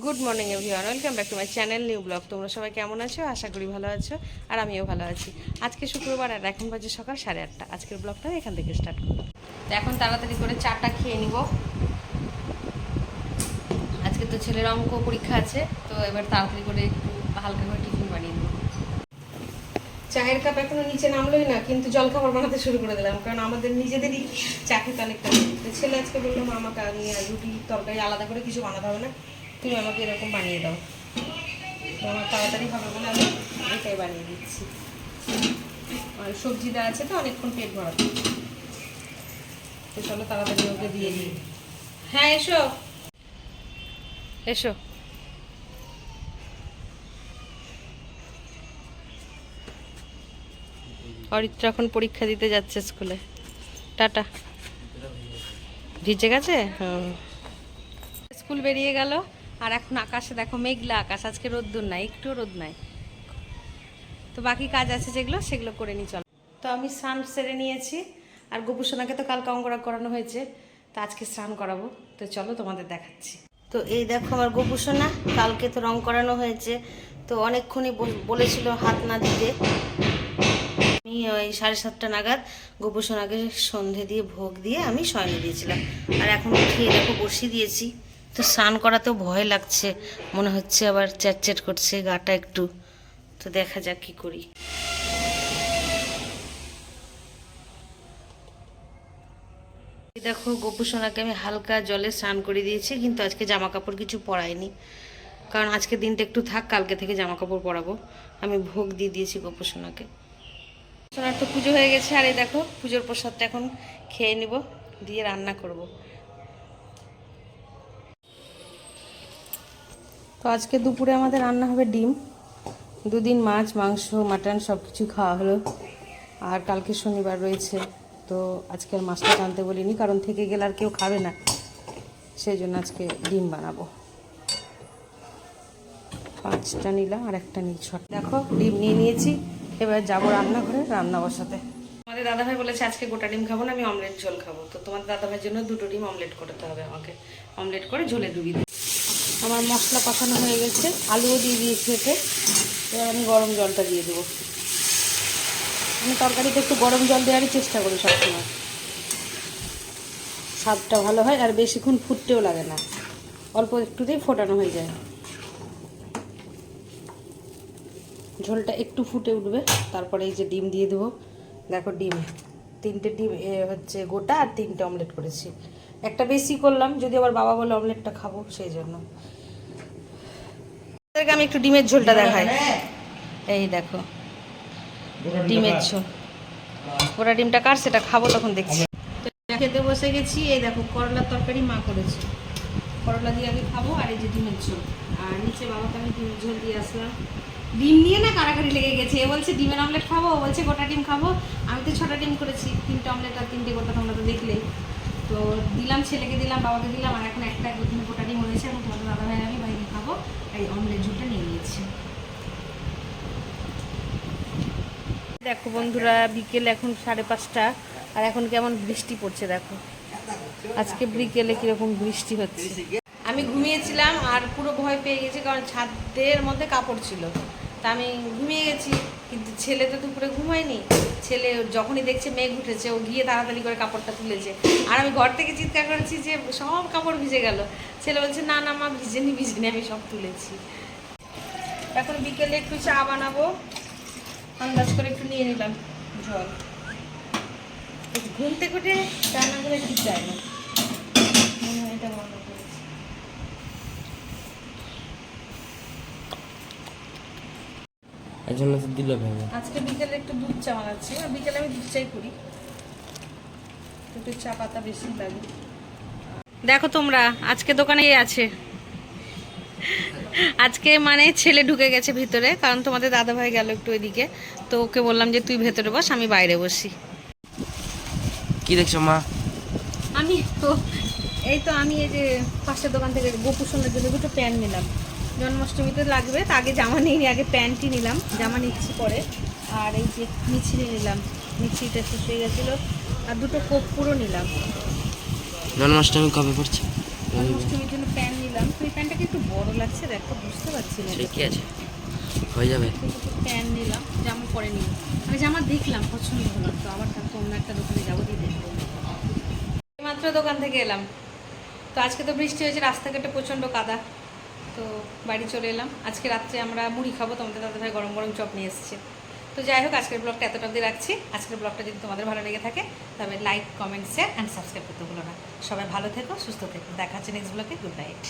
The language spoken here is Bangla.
Good morning everyone welcome back to my channel new blog তোমরা সবাই কেমন আছো? আশা করি ভালো আছো, আর আমিও ভালো আছি। আজকে শুক্রবার, আর এখন বাজে সকাল সাড়ে আটটা। আজকের ব্লগটা এখান থেকে স্টার্ট করব। তো এখন তাড়াতাড়ি করে চাটা খেয়ে নিব। আজকে তো ছেলের অঙ্ক পরীক্ষা আছে, তো এবার তাড়াতাড়ি করে একটু হালকা করে টিফিন বানিয়ে নেব। চায়ের কাপ এখনও নিচে নামলোই না, কিন্তু জলখাবার বানাতে শুরু করে দিলাম, কারণ আমাদের নিজেদেরই চা খেতে অনেকটা ছেলে আজকে বললাম আমাকে আমি রুটি, তরকারি আলাদা করে কিছু বানাতে হবে না। তুমি আমাকে এরকম বানিয়ে দাও। তো আমার তাড়াতাড়ি হবে বলে আমি এটাই বানিয়ে দিচ্ছি। আর সবজি দেওয়া আছে তো অনেকক্ষণ পেট ভরাতে। তো চলো তাড়াতাড়ি ওকে দিয়ে দিই। হ্যাঁ এসো। এসো। অরিত্র এখন পরীক্ষা দিতে যাচ্ছে স্কুলে। টাটা। ভিজে গেছে? হুম স্কুল বেরিয়ে গেল। আর এখন আকাশে দেখো মেঘলা আকাশ, আজকে রোদ্দুর নাই একটু রোদ নাই। তো বাকি কাজ আছে যেগুলো, সেগুলো করে নিই, চলো। তো আমি স্নান সেরে নিয়েছি, আর গোপুসোনাকে তো কালকে অঙ্গরা করানো হয়েছে, তো আজকে স্নান করাবো। তো চলো তোমাদের দেখাচ্ছি। তো এই দেখো আমার গোপুসোনা, কালকে তো রং করানো হয়েছে, তো অনেকক্ষণই বল- বলেছিল হাত না দিতে। আমি ওই সাড়ে সাতটা নাগাদ গোপুসোনাকে সন্ধে দিয়ে ভোগ দিয়ে আমি শয়নে দিয়েছিলাম। আর এখন খেয়ে দেখো বসিয়ে দিয়েছি। তো স্নান করাতেও ভয় লাগছে। মনে হচ্ছে আবার চ্যাটচ্যাট করছে, গাটা একটু। তো দেখা যাক কি করি। দেখো গোপুসোনাকে আমি হালকা জলে স্নান করে দিয়েছি, কিন্তু আজকে জামা কাপড় কিছু পরাইনি। কারণ আজকে দিনটা একটু থাক, কালকে থেকে জামা কাপড় পরাবো। আমি ভোগ দিয়ে দিয়েছি গোপুসোনাকে সোনার তো পুজো হয়ে গেছে, আর এই দেখো, পুজোর প্রসাদটা এখন খেয়ে নিব, দিয়ে রান্না করব। তো আজকে দুপুরে আমাদের রান্না হবে ডিম। দুদিন মাছ, মাংস, মাটন সব কিছু খাওয়া হলো। আর কালকে শনিবার রয়েছে, তো আজকে আর মাছটা টানতে বলিনি, কারণ থেকে গেলে আর কেউ খাবে না। সেই জন্য আজকে ডিম বানাবো। পাঁচটা নিলাম আর একটা নিই ছ। দেখো, ডিম নিয়ে নিয়েছি, এবার যাব রান্নাঘরে, রান্না বসাতে। আমাদের দাদাভাই বলেছে, আজকে গোটা ডিম খাব না, আমি অমলেট ঝোল খাব। তো তোমার দাদাভাইয়ের জন্য দুটো ডিম অমলেট করতে হবে আমাকে। অমলেট করে ঝোলে ডুবিয়ে আমার মশলা কষানো হয়ে গেছে, আলুও দিয়ে দিয়েছি এতে। এবার আমি গরম জলটা দিয়ে দেবো। আমি তরকারিতে একটু গরম জল দেওয়ারই চেষ্টা করি সবসময়। স্বাদটা ভালো হয় আর বেশিক্ষণ ফুটতেও লাগে না। অল্প একটুতেই ফোটানো হয়ে যায়। ঝোলটা একটু ফুটে উঠবে, তারপরে এই যে ডিম দিয়ে দেবো। দেখো ডিম, তিনটে ডিম হচ্ছে গোটা আর তিনটে অমলেট করেছি। একটা বেশি করলাম, যদি আবার বাবা বলে অমলেটটা খাব সেই জন্য আমি একটু ডিমের ঝোলটা দেখাই। এই দেখো, ডিমের ঝোল। ওরা ডিমটা কার সেটা খাব তখন দেখছি। খেতে বসে গেছি, এই দেখো, করলার তরকারি মা করেছে। করলা দিয়ে আগে খাব আর এই যে ডিমের ঝোল। আর নিচে বাবাকে আমি ডিমের ঝোল দিয়ে আসলাম। ডিম নিয়ে না কারাকারি লেগে গেছে। এ বলছে, ডিমের অমলেট খাব? ও বলছে, গোটা ডিম খাব। আমি তো ছটা ডিম করেছি, তিনটে অমলেট আর তিনটে গোটা, তোমরা তো দেখলেই। তো দিলাম ছেলেকে দিলাম বাবাকে দিলাম আর এখন একটা গোটা গোটা ডিম হয়েছে এখন তোমাদের দাদা ভাই আমি বাইরে খাব। এই অমলেট ঝোলটা নিয়ে নিয়েছি। দেখো বন্ধুরা বিকেল এখন সাড়ে পাঁচটা আর এখন কেমন বৃষ্টি পড়ছে দেখো। আজকে বিকেলে কীরকম বৃষ্টি হচ্ছে। আমি ঘুমিয়েছিলাম আর পুরো ভয় পেয়ে গেছি কারণ ছাদের মধ্যে কাপড় ছিল। তা আমি ঘুমিয়ে গেছি, কিন্তু ছেলে তো দুপুরে ঘুমায়নি। ছেলে যখনই দেখছে মেঘ উঠেছে, ও গিয়ে তাড়াতাড়ি করে কাপড়টা তুলেছে। আর আমি ঘর থেকে চিৎকার করেছি যে সব কাপড় ভিজে গেল। ছেলে বলছে, না না, মা, ভিজেনি ভিজেনি, আমি সব তুলেছি। এখন বিকেলে একটু চা বানাবো। আন্দাজ করে একটু নিয়ে নিলাম জল। এই ঘুম থেকে উঠে রান্না করে ঠিক যায় না এটা মনে করেছি এই জন্য তো দিল ভেঙে। আজকে বিকেলে একটু দুধ চা বানাচ্ছি আর বিকেলে আমি দুধ চাই করি। একটু চা পাতা বেশি লাগে। দেখো তোমরা আজকে দোকানে আছে। আজকে মানে ছেলে ঢুকে গেছে ভিতরে কারণ তোমাদের দাদা ভাই গেল একটু ওইদিকে তো ওকে বললাম যে তুই ভেতরে বস আমি বাইরে বসি। কি দেখছ মা? আমি তো এই তো আমি এই যে পাশের দোকান থেকে গোপুসনের জন্য দুটো প্যান্ট নিলাম। জন্মাষ্টমীতে লাগবে। তা আগে জামা নিইনি আগে প্যান্টই নিলাম জামা নিচ্ছি পরে। আর এই যে মিছিলি নিলাম মিছিলিটা শেষ হয়ে গেছিল। আর দুটো কর্পূরও নিলাম। জন্মাষ্টমী কবে পড়ছে? জন্মাষ্টমীর জন্য প্যান্ট নিলাম। তো এই প্যান্টটাকে একটু বড় লাগছে দেখো বুঝতে পারছি না। ঠিকই আছে। হয়ে যাবে। প্যান্ট নিলাম জামা পরে নিই আমি জামা দেখলাম পছন্দ হলো তো আবার তারপর অন্য একটা দোকানে যাব দিয়ে দেখব। মাত্র দোকান থেকে এলাম। তো আজকে তো বৃষ্টি হয়েছে রাস্তাঘাটে প্রচণ্ড কাদা। তো বাড়ি চলে এলাম। আজকে রাত্রে আমরা মুড়ি খাব, তোমাদের দাদাভাই গরম গরম চপ নিয়ে এসছে। তো যাই হোক, আজকের ব্লগটা এতটা অবধি রাখছি। আজকের ব্লগটা যদি তোমাদের ভালো লেগে থাকে তবে like comment share and subscribe করতে ভুলো না। সবাই ভালো থেকো, সুস্থ থেকো। দেখা হচ্ছে নেক্সট ব্লগে গুড নাইট